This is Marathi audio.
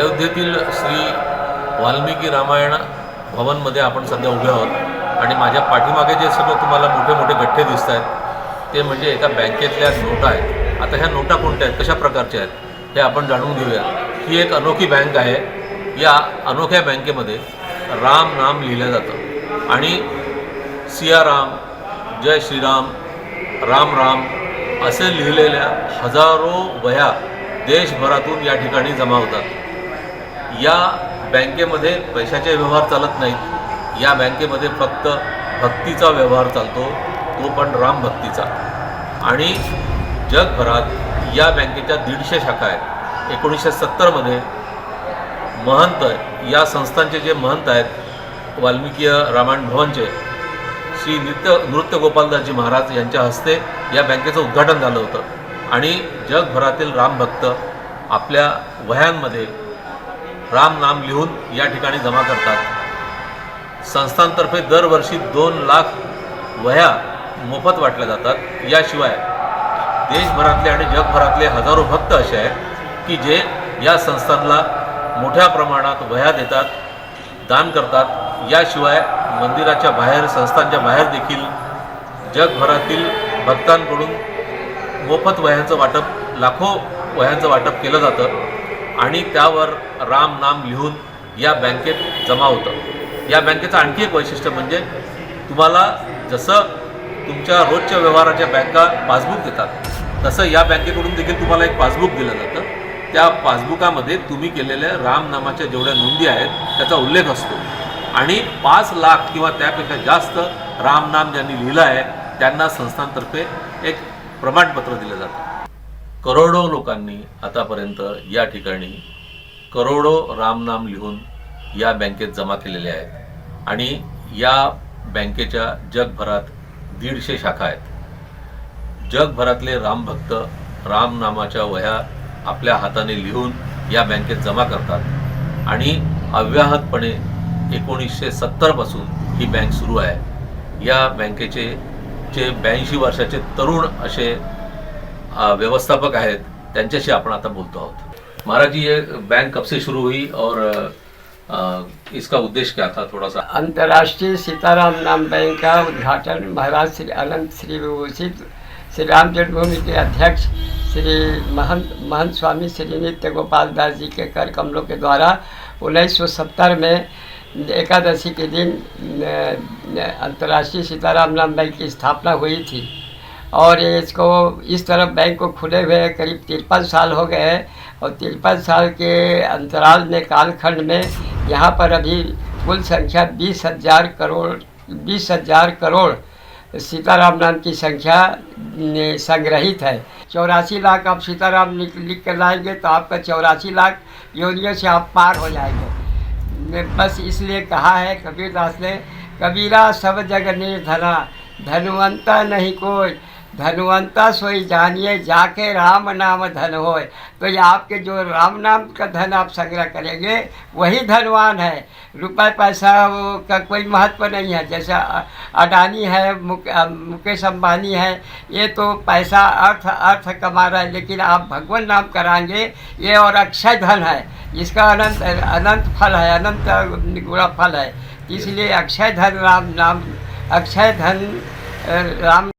अयोध्येतील श्री वाल्मिकी रामायण भवनमध्ये आपण सध्या उभे आहोत. आणि माझ्या पाठीमागे जे सगळं तुम्हाला मोठे मोठे गठ्ठे दिसत आहेत ते म्हणजे एका बँकेतल्या नोटा आहेत. आता ह्या नोटा कोणत्या आहेत? कशा प्रकारच्या आहेत? हे आपण जाणून घेऊया. ही एक अनोखी बँक आहे. या अनोख्या बँकेमध्ये राम नाम लिहिलं जातं. आणि सियाराम जय श्रीराम राम राम असे लिहिलेल्या हजारो वह्या देशभरातून या ठिकाणी जमा होतात. या बँकेमध्ये पैशाचे व्यवहार चालत नाहीत. या बँकेमध्ये फक्त भक्तीचा व्यवहार चालतो. तो पण राम भक्तीचा. आणि जगभरात या बँकेच्या दीडशे शाखा आहेत. एकोणीसशे सत्तरमध्ये महंत या संस्थांचे जे महंत आहेत वाल्मिकीय रामायण भवनचे श्री नित्य नृत्य गोपालदासजी महाराज यांच्या हस्ते या बँकेचं उद्घाटन झालं होतं. आणि जगभरातील रामभक्त आपल्या वह्यांमध्ये राम नाम लिहून या ठिकाणी जमा करतात. संस्थांतर्फे दरवर्षी दोन लाख वह्या मोफत वाटल्या जातात. याशिवाय देशभरातले आणि जगभरातले हजारो भक्त असे आहेत की जे या संस्थांना मोठ्या प्रमाणात वह्या देतात दान करतात. याशिवाय मंदिराच्या बाहेर संस्थांच्या बाहेर देखील जगभरातील भक्तांकडून मोफत वह्यांचं वाटप लाखो वह्यांचं वाटप केलं जातं. आणि त्यावर राम नाम लिहून या बँकेत जमा होतं. या बँकेचं आणखी एक वैशिष्ट्य म्हणजे तुम्हाला जसं तुमच्या रोजच्या व्यवहाराच्या बँका पासबुक देतात तसं या बँकेकडून देखील तुम्हाला एक पासबुक दिलं जातं. त्या पासबुकामध्ये तुम्ही केलेल्या रामनामाच्या जेवढ्या नोंदी आहेत त्याचा उल्लेख असतो. आणि पाच लाख किंवा त्यापेक्षा जास्त रामनाम ज्यांनी लिहिलं आहे त्यांना संस्थांतर्फे एक प्रमाणपत्र दिलं जातं. करोडो लोकांनी आतापर्यंत या ठिकाणी करोडो रामनाम लिहून या बँकेत जमा केलेले आहेत. आणि या बँकेच्या जगभरात दीडशे शाखा आहेत. जगभरातले रामभक्त रामनामाच्या वह्या आपल्या हाताने लिहून या बँकेत जमा करतात. आणि अव्याहतपणे एकोणीसशे सत्तरपासून ही बँक सुरू आहे. या बँकेचे जे ब्याऐंशी वर्षाचे तरुण असे व्यवस्थापक आहेत, त्यांच्याशी आपण आता बोलतो आहोत. महाराज जी ये बैंक कब से शुरू हुई और इसका उद्देश्य क्या था थोड़ा सा अंतर्राष्ट्रीय सीताराम नाम बैंक का उद्घाटन महाराज श्री अनंत, श्री विभूषित श्री राम जन्मभूमि के अध्यक्ष श्री महंत महंत स्वामी, श्री नित्य गोपाल दास जी के कर कमलों के द्वारा उन्नीस सौ सत्तर में एकादशी के दिन अंतर्राष्ट्रीय सीताराम नाम बैंक की स्थापना हुई थी। और इसको, इस तरफ़ बैंक को खुले हुए करीब तिरपन साल हो गए हैं। और तिरपन साल के अंतराल में, कालखंड में, यहाँ पर अभी कुल संख्या बीस हज़ार करोड़, बीस हज़ार करोड़ सीताराम नाम की संख्या संग्रहित है। चौरासी लाख आप सीताराम लिख कर लाएँगे तो आपका चौरासी लाख योनियों से आप पार हो जाएँगे। बस इसलिए कहा है, कबीरदास ने, कबीरा सब जग निर्धना धनवंता नहीं कोई। धनवंता सोई जानिए जाके राम नाम धन होए। तो ये आपके जो राम नाम का धन आप संग्रह करेंगे वही धनवान है। रुपए पैसा का कोई महत्व नहीं है। जैसे अडानी है मुक, मुकेश अम्बानी है ये तो पैसा अर्थ अर्थ कमा रहा है लेकिन आप भगवान नाम कराएँगे ये और अक्षय धन है। इसका अनंत अनंत फल है अनंत गुणा फल है। इसलिए अक्षय धन राम नाम अक्षय धन राम